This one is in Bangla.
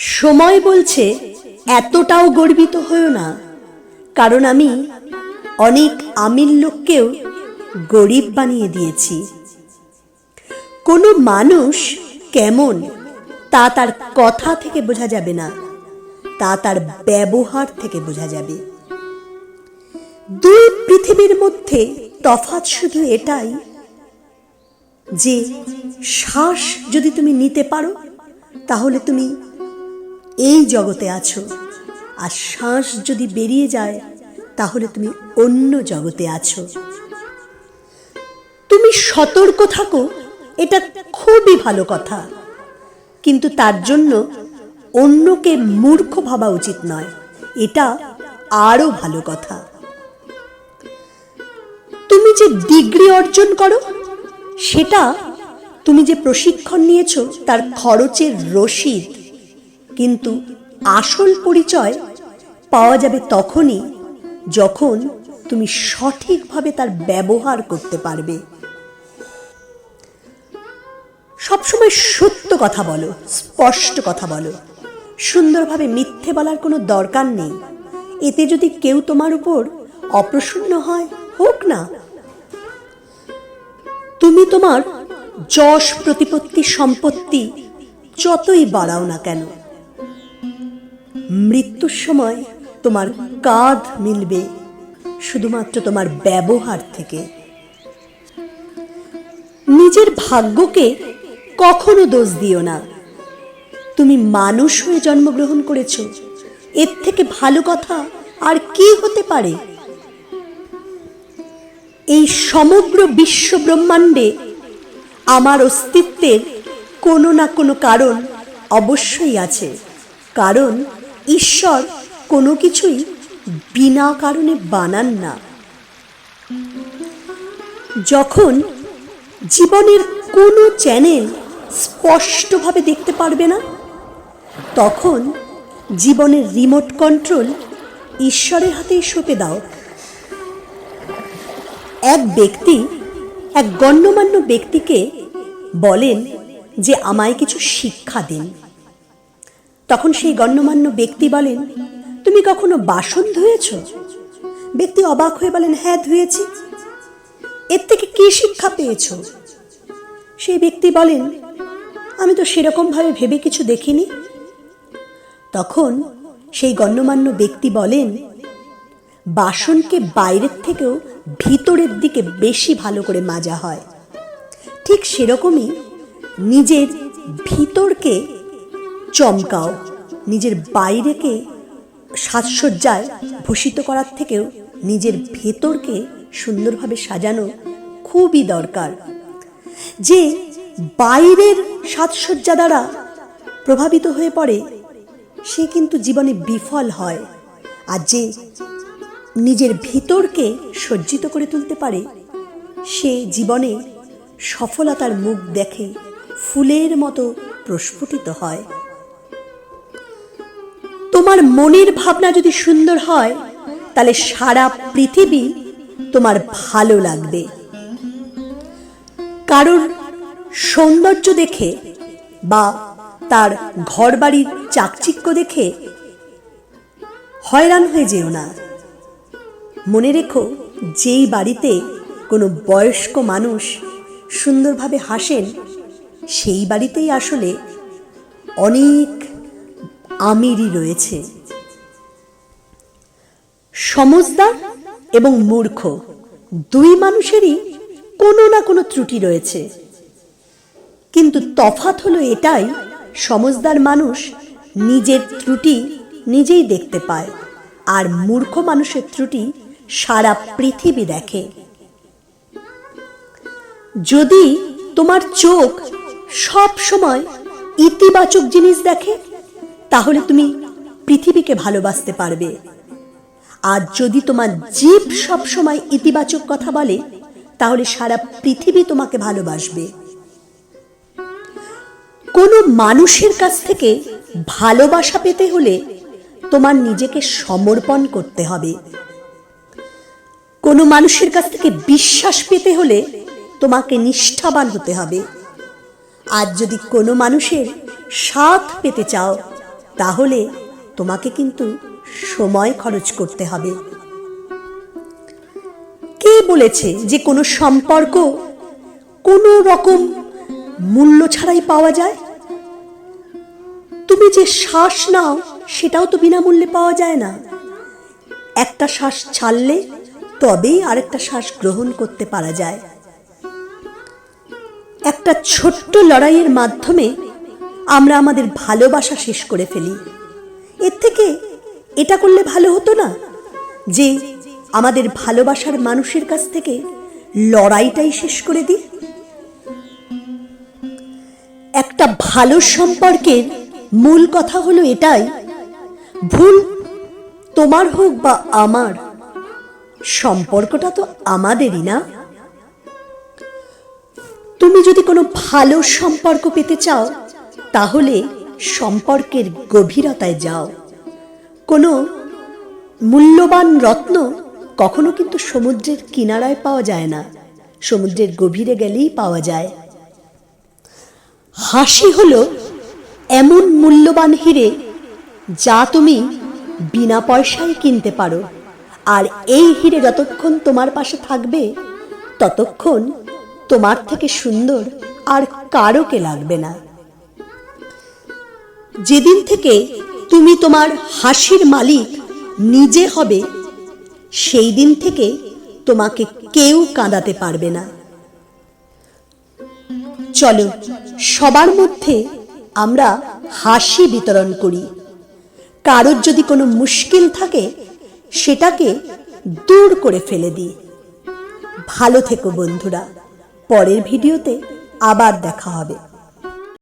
সময় বলছে, এতটাও গর্বিত হয়েও না। কারণ আমি অনেক আমির লোককেও গরিব বানিয়ে দিয়েছি। কোনো মানুষ কেমন, তা তার কথা থেকে বোঝা যাবে না। তা তার ব্যবহার থেকে বোঝা যাবে। দুই পৃথিবীর মধ্যে তফাৎ শুধু এটাই যে শ্বাস যদি তুমি নিতে পারো, তাহলে তুমি এই জগতে আছো। আর শ্বাস যদি বেরিয়ে যায়, তাহলে তুমি অন্য জগতে আছো। তুমি সতর্ক থাকো, এটা খুবই ভালো কথা। কিন্তু তার জন্য অন্যকে মূর্খ ভাবা উচিত নয়, এটা আরও ভালো কথা। তুমি যে ডিগ্রি অর্জন করো, সেটা তুমি যে প্রশিক্ষণ নিয়েছো, তার খরচের রসিদ কিন্তু আসল পরিচয় পাওয়া যাবে তখনই যখন তুমি সঠিকভাবে তার ব্যবহার করতে পারবে। সবসময় সত্য কথা বলো, স্পষ্ট কথা বলো। সুন্দরভাবে মিথ্যে বলার কোনো দরকার নেই। এতে যদি কেউ তোমার উপর অপ্রসন্ন হয়, হোক না। তুমি তোমার যশ প্রতিপত্তি সম্পত্তি যতই বাড়াও না কেন মৃত্যুর সময় তোমার কাঁধ মিলবে শুধুমাত্র তোমার ব্যবহার থেকে। নিজের ভাগ্যকে কখনো দোষ দিও না। তুমি মানুষ হয়ে জন্মগ্রহণ করেছ। এর থেকে ভালো কথা আর কি হতে পারে? এই সমগ্র বিশ্ব ব্রহ্মাণ্ডে আমার অস্তিত্বের কোনো না কোনো কারণ অবশ্যই আছে। কারণ ঈশ্বর কোনো কিছুই বিনা কারণে বানান না। যখন জীবনের কোনো চ্যানেল স্পষ্টভাবে দেখতে পারবে না, তখন জীবনের রিমোট কন্ট্রোল ঈশ্বরের হাতেই সঁপে দাও। এক ব্যক্তি, এক গণ্যমান্য ব্যক্তিকে বলেন যে আমায় কিছু শিক্ষা দিন। তখন সেই গণ্যমান্য ব্যক্তি বলেন, তুমি কখনো বাসন ধুয়েছ? ব্যক্তি অবাক হয়ে বলেন হ্যাঁ ধুয়েছি। এর থেকে কি শিক্ষা পেয়েছ? সেই ব্যক্তি বলেন, আমি তো সেরকমভাবে ভেবে কিছু দেখিনি। তখন সেই গণ্যমান্য ব্যক্তি বলেন, বাসনকে বাইরের থেকেও ভিতরের দিকে বেশি ভালো করে মাজা হয়। ঠিক সেরকমই নিজের ভিতরকে চমকাও। নিজের বাইরেকে সাজসজ্জায় ভূষিত করার থেকেও নিজের ভেতরকে সুন্দরভাবে সাজানো খুবই দরকার। যে বাইরের সাজসজ্জা দ্বারা প্রভাবিত হয়ে পড়ে, সে কিন্তু জীবনে বিফল হয়। আর যে নিজের ভিতরকে সজ্জিত করে তুলতে পারে, সে জীবনে সফলতার মুখ দেখে ফুলের মতো প্রস্ফুটিত হয়। তোমার মনের ভাবনা যদি সুন্দর হয়, তাহলে সারা পৃথিবী তোমার ভালো লাগবে। কারোর সৌন্দর্য দেখে বা তার ঘর বাড়ির চাকচিক্য দেখে হয়রান হয়ে যেও না। মনে রেখো, যেই বাড়িতে কোনো বয়স্ক মানুষ সুন্দরভাবে হাসেন, সেই বাড়িতেই আসলে অনেক আমিরই রয়েছে। সমজদার এবং মূর্খ দুই মানুষেরই কোনো না কোনো ত্রুটি রয়েছে। কিন্তু তফাত হলো এটাই, সমজদার মানুষ নিজের ত্রুটি নিজেই দেখতে পায়, আর মূর্খ মানুষের ত্রুটি সারা পৃথিবী দেখে। যদি তোমার চোখ সব সময় ইতিবাচক জিনিস দেখে তাহলে তুমি পৃথিবীকে ভালোবাসতে পারবে। আর যদি তোমার জীব সব সময় ইতিবাচক কথা বলে, তাহলে সারা পৃথিবী তোমাকে ভালোবাসবে। কোনো মানুষের কাছ থেকে ভালোবাসা পেতে হলে তোমার নিজেকে সমর্পণ করতে হবে। কোনো মানুষের কাছ থেকে বিশ্বাস পেতে হলে তোমাকে নিষ্ঠাবান হতে হবে। আর যদি কোনো মানুষের সাথ পেতে চাও তাহলে তোমাকে কিন্তু সময় খরচ করতে হবে। কে বলেছে যে কোনো সম্পর্ক কোনো রকম মূল্য ছাড়াই পাওয়া যায়? তুমি যে শ্বাস নাও, সেটাও তো বিনামূল্যে পাওয়া যায় না। একটা শ্বাস ছাড়লে তবেই আরেকটা শ্বাস গ্রহণ করতে পারা যায়। একটা ছোট্ট লড়াইয়ের মাধ্যমে আমরা আমাদের ভালোবাসা শেষ করে ফেলি। এর থেকে এটা করলে ভালো হতো না? যে আমাদের ভালোবাসার মানুষের কাছ থেকে লড়াইটাই শেষ করে দিই? একটা ভালো সম্পর্কের মূল কথা হলো এটাই, ভুল তোমার হোক বা আমার, সম্পর্কটা তো আমাদেরই না? তুমি যদি কোনো ভালো সম্পর্ক পেতে চাও তাহলে সম্পর্কের গভীরতায় যাও। কোনো মূল্যবান রত্ন কখনো কিন্তু সমুদ্রের কিনারায় পাওয়া যায় না। সমুদ্রের গভীরে গেলেই পাওয়া যায়। হাসি হল এমন মূল্যবান হিরে যা তুমি বিনা পয়সায় কিনতে পারো। আর এই হিরে যতক্ষণ তোমার পাশে থাকবে, ততক্ষণ তোমার থেকে সুন্দর আর কারোকে লাগবে না। যেদিন থেকে তুমি তোমার হাসির মালিক, নিজে হবে সেই দিন থেকে তোমাকে কেউ কাঁদাতে পারবে না। চলো, সবার মধ্যে আমরা হাসি বিতরণ করি। কারোর যদি কোনো মুশকিল থাকে, সেটাকে দূর করে ফেলে দিই। ভালো থেকো বন্ধুরা, পরের ভিডিওতে আবার দেখা হবে।